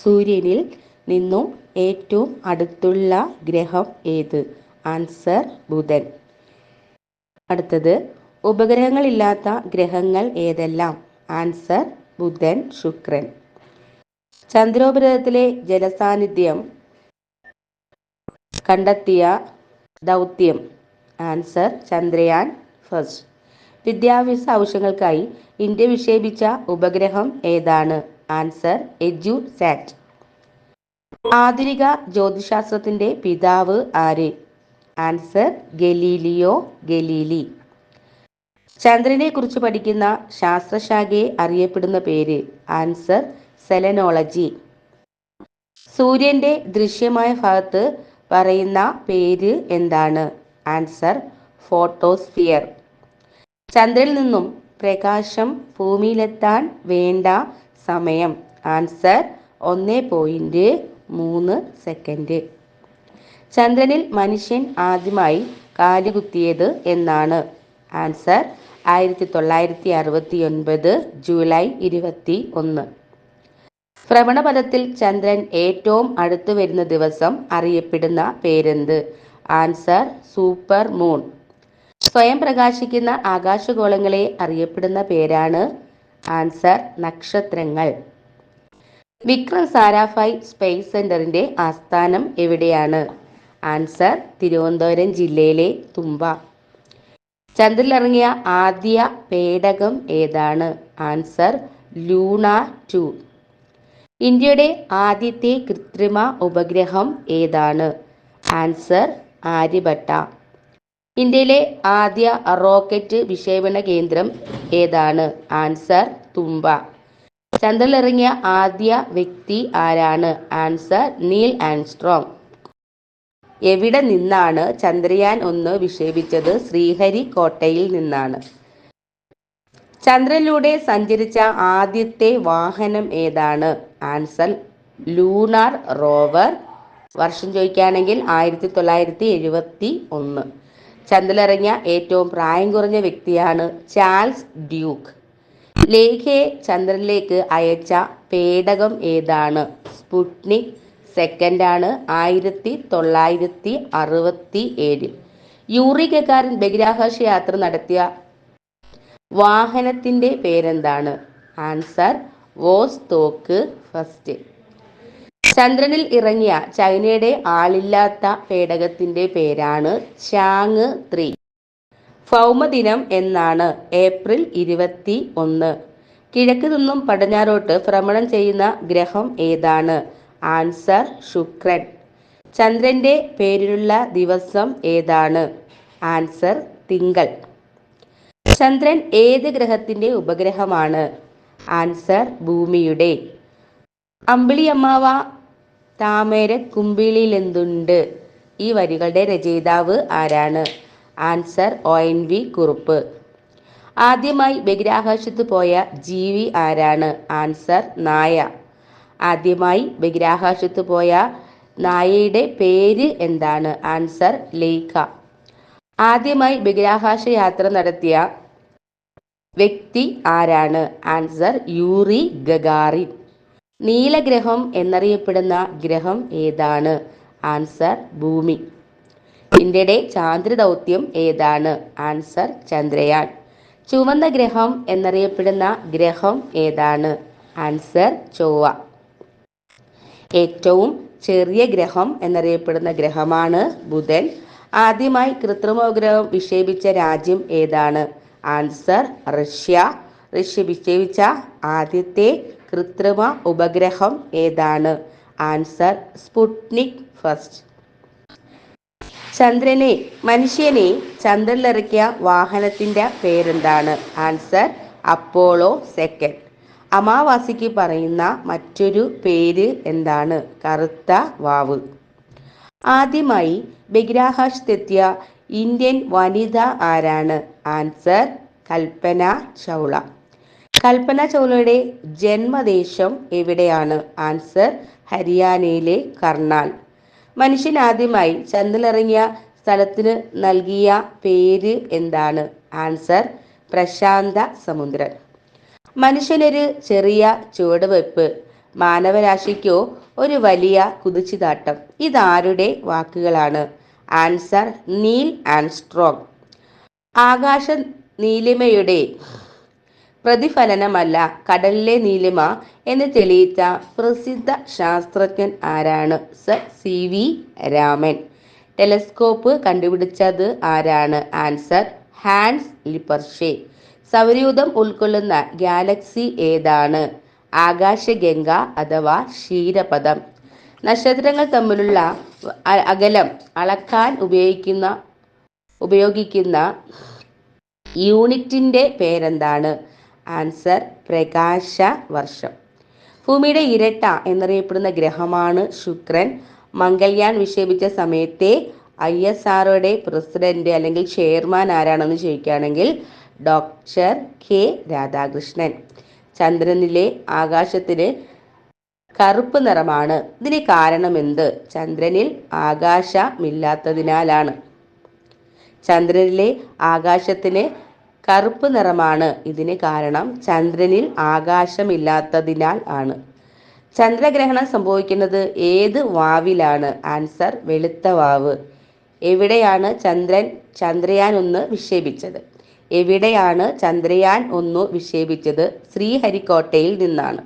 സൂര്യനിൽ നിന്നും ഏറ്റവും അടുത്തുള്ള ഗ്രഹം ഏത്? ആൻസർ ബുധൻ. അടുത്തത് ഉപഗ്രഹങ്ങളില്ലാത്ത ഗ്രഹങ്ങൾ ഏതെല്ലാം? ആൻസർ ബുധൻ ശുക്രൻ. ചന്ദ്രോപരിതലത്തിലെ ജലസാന്നിധ്യം കണ്ടെത്തിയ ദൗത്യം. Answer Chandrayaan first. വിദ്യാഭ്യാസ ആവശ്യങ്ങൾക്കായി ഇന്ത്യ വിക്ഷേപിച്ച ഉപഗ്രഹം ഏതാണ്? Answer EDUSAT. ആധുനിക ജ്യോതിശാസ്ത്രത്തിന്റെ പിതാവ് ആര്? Answer Galileo Galilei. ചന്ദ്രനെ കുറിച്ച് പഠിക്കുന്ന ശാസ്ത്രശാഖയെ അറിയപ്പെടുന്ന പേര് ആൻസർ സെലനോളജി. സൂര്യന്റെ ദൃശ്യമായ ഭാഗത്ത് പറയുന്ന പേര് എന്താണ്? Answer photosphere. ചന്ദ്രനിൽ നിന്നും പ്രകാശം ഭൂമിയിലെത്താൻ വേണ്ട സമയം. ആൻസർ ഒന്ന് പോയിന്റ് മൂന്ന് സെക്കൻഡ്. ചന്ദ്രനിൽ മനുഷ്യൻ ആദ്യമായി കാലുകുത്തിയത് എന്നാണ്. ആൻസർ ആയിരത്തി തൊള്ളായിരത്തി അറുപത്തി ഒൻപത് ജൂലൈ ഇരുപത്തി ഒന്ന് ഭ്രമണപഥത്തിൽ ചന്ദ്രൻ ഏറ്റവും അടുത്ത് വരുന്ന ദിവസം അറിയപ്പെടുന്ന പേരെന്ത്? Answer super moon. സ്വയം പ്രകാശിക്കുന്ന ആകാശഗോളങ്ങളെ അറിയപ്പെടുന്ന പേരാണ് ആൻസർ നക്ഷത്രങ്ങൾ. വിക്രം സാരാഫായ് സ്പേസ് സെന്ററിന്റെ ആസ്ഥാനം എവിടെയാണ്? ആൻസർ തിരുവനന്തപുരം ജില്ലയിലെ തുമ്പ. ചന്ദ്രനിലിറങ്ങിയ ആദ്യ പേടകം ഏതാണ്? Answer Luna two. ഇന്ത്യയുടെ ആദ്യത്തെ കൃത്രിമ ഉപഗ്രഹം ഏതാണ്? ആൻസർ ആര്യഭട്ട. ഇന്ത്യയിലെ ആദ്യ റോക്കറ്റ് വിക്ഷേപണ കേന്ദ്രം ഏതാണ്? ആൻസർ തുമ്പ. ചന്ദ്രനിലിറങ്ങിയ ആദ്യ വ്യക്തി ആരാണ്? Answer Neil Armstrong. എവിടെ നിന്നാണ് ചന്ദ്രയാൻ ഒന്ന് വിക്ഷേപിച്ചത്? ശ്രീഹരിക്കോട്ടയിൽ നിന്നാണ്. ചന്ദ്രനിലൂടെ സഞ്ചരിച്ച ആദ്യത്തെ വാഹനം ഏതാണ്? Answer lunar rover. വർഷം ചോദിക്കുകയാണെങ്കിൽ ആയിരത്തി തൊള്ളായിരത്തി എഴുപത്തി ഒന്ന്. ചന്ദ്രനിറങ്ങിയ ഏറ്റവും പ്രായം കുറഞ്ഞ വ്യക്തിയാണ് ചാൾസ് ഡ്യൂക്ക്. ലേഖയെ ചന്ദ്രനിലേക്ക് അയച്ച പേടകം ഏതാണ്? സ്പുട്നിക് സെക്കൻഡാണ് ആയിരത്തി തൊള്ളായിരത്തി അറുപത്തി ഏഴിൽ യൂറി ഗഗാറിൻ ബഹിരാകാശ യാത്ര നടത്തിയ വാഹനത്തിന്റെ പേരെന്താണ്? Answer Vostok first. ചന്ദ്രനിൽ ഇറങ്ങിയ ചൈനയുടെ ആളില്ലാത്ത പേടകത്തിന്റെ പേരാണ് ചാങ് ത്രീ. ഭൗമദിനം എന്നാണ് ഏപ്രിൽ ഇരുപത്തി ഒന്ന്. കിഴക്ക് നിന്നും പടിഞ്ഞാറോട്ട് ഭ്രമണം ചെയ്യുന്ന ഗ്രഹം ഏതാണ്? ആൻസർ ശുക്രൻ. ചന്ദ്രന്റെ പേരിലുള്ള ദിവസം ഏതാണ്? ആൻസർ തിങ്കൾ. ചന്ദ്രൻ ഏത് ഗ്രഹത്തിന്റെ ഉപഗ്രഹമാണ്? ആൻസർ ഭൂമിയുടെ. അമ്പിളിയമ്മാവ താമര കുമ്പിളിലെന്തുണ്ട് ഈ വരികളുടെ രചയിതാവ് ആരാണ്? Answer O N V Kurup. ആദ്യമായി ബഹിരാകാശത്ത് പോയ ജീവി ആരാണ്? ആൻസർ നായ. ആദ്യമായി ബഹിരാകാശത്ത് പോയ നായയുടെ പേര് എന്താണ്? Answer Laika. ആദ്യമായി ബഹിരാകാശ യാത്ര നടത്തിയ വ്യക്തി ആരാണ്? Answer Yuri Gagarin. നീലഗ്രഹം എന്നറിയപ്പെടുന്ന ഗ്രഹം ഏതാണ്? ആൻസർ ഭൂമി. ഇന്ത്യയുടെ ചാന്ദ്രദൗത്യം ഏതാണ്? ആൻസർ ചന്ദ്രയാൻ. ചുവന്ന ഗ്രഹം എന്നറിയപ്പെടുന്ന ഗ്രഹം ഏതാണ്? ആൻസർ ചൊവ്വ. ഏറ്റവും ചെറിയ ഗ്രഹം എന്നറിയപ്പെടുന്ന ഗ്രഹമാണ് ബുധൻ. ആദ്യമായി കൃത്രിമോഗ്രഹം വിക്ഷേപിച്ച രാജ്യം ഏതാണ്? Answer Russia. റഷ്യ വിക്ഷേപിച്ച ആദ്യത്തെ കൃത്രിമ ഉപഗ്രഹം ഏതാണ്? Answer Sputnik first. ചന്ദ്രനെ മനുഷ്യനെ ചന്ദ്രനിലിറക്കിയ വാഹനത്തിന്റെ പേരെന്താണ്? Answer Apollo second. അമാവാസിക്ക് പറയുന്ന മറ്റൊരു പേര് എന്താണ്? കറുത്ത വാവ്. ആദ്യമായി ബഹിരാകാശത്തെത്തിയ ഇന്ത്യൻ വനിത ആരാണ്? ആൻസർ കൽപ്പന ചൗള. കൽപ്പന ചൗളയുടെ ജന്മദേശം എവിടെയാണ്? ആൻസർ ഹരിയാനയിലെ കർണാൽ. മനുഷ്യൻ ആദ്യമായി ചന്ദ്രനിറങ്ങിയ സ്ഥലത്തിന് നൽകിയ പേര് എന്താണ്? ആൻസർ പ്രശാന്ത സമുദ്രൻ. മനുഷ്യനൊരു ചെറിയ ചുവടുവെപ്പ് മാനവരാശിക്കോ ഒരു വലിയ കുതിച്ചുതാട്ടം ഇതാരുടെ വാക്കുകളാണ്? Answer Neil Armstrong. ആകാശ നീലിമയുടെ പ്രതിഫലനമല്ല. കടലിലെ നീലിമ എന്ന് തെളിയിച്ച പ്രസിദ്ധ ശാസ്ത്രജ്ഞൻ ആരാണ്? Sir C. V. Raman. Telescope കണ്ടുപിടിച്ചത് ആരാണ്? Answer Hans Lippershey. സൗരയൂഥം ഉൾക്കൊള്ളുന്ന ഗാലക്സി ഏതാണ്? ആകാശഗംഗ അഥവാ ക്ഷീരപഥം. നക്ഷത്രങ്ങൾ തമ്മിലുള്ള അകലം അളക്കാൻ ഉപയോഗിക്കുന്ന ഉപയോഗിക്കുന്ന യൂണിറ്റിന്റെ പേരെന്താണ്? ആൻസർ പ്രകാശ വർഷം ഭൂമിയുടെ ഇരട്ട എന്നറിയപ്പെടുന്ന ഗ്രഹമാണ് ശുക്രൻ. മംഗൾയാൻ വിക്ഷേപിച്ച സമയത്തെ ഐ എസ് ആർഒയുടെ പ്രസിഡന്റ് അല്ലെങ്കിൽ ചെയർമാൻ ആരാണെന്ന് ചോദിക്കുകയാണെങ്കിൽ ഡോക്ടർ കെ രാധാകൃഷ്ണൻ. ചന്ദ്രനിലെ ആകാശത്തിന് കറുപ്പ് നിറമാണ്. ഇതിന് കാരണം എന്ത്? ചന്ദ്രനിൽ ആകാശമില്ലാത്തതിനാലാണ്. ചന്ദ്രനിലെ ആകാശത്തിന് കറുപ്പ് നിറമാണ് ഇതിന് കാരണം. ചന്ദ്രനിൽ ആകാശമില്ലാത്തതിനാൽ ആണ്. ചന്ദ്രഗ്രഹണം സംഭവിക്കുന്നത് ഏത് വാവിലാണ്? ആൻസർ വെളുത്ത വാവ്. എവിടെയാണ് ചന്ദ്രൻ ചന്ദ്രയാൻ ഒന്ന് വിക്ഷേപിച്ചത്? എവിടെയാണ് ചന്ദ്രയാൻ ഒന്ന് വിക്ഷേപിച്ചത്? ശ്രീഹരിക്കോട്ടയിൽ നിന്നാണ്.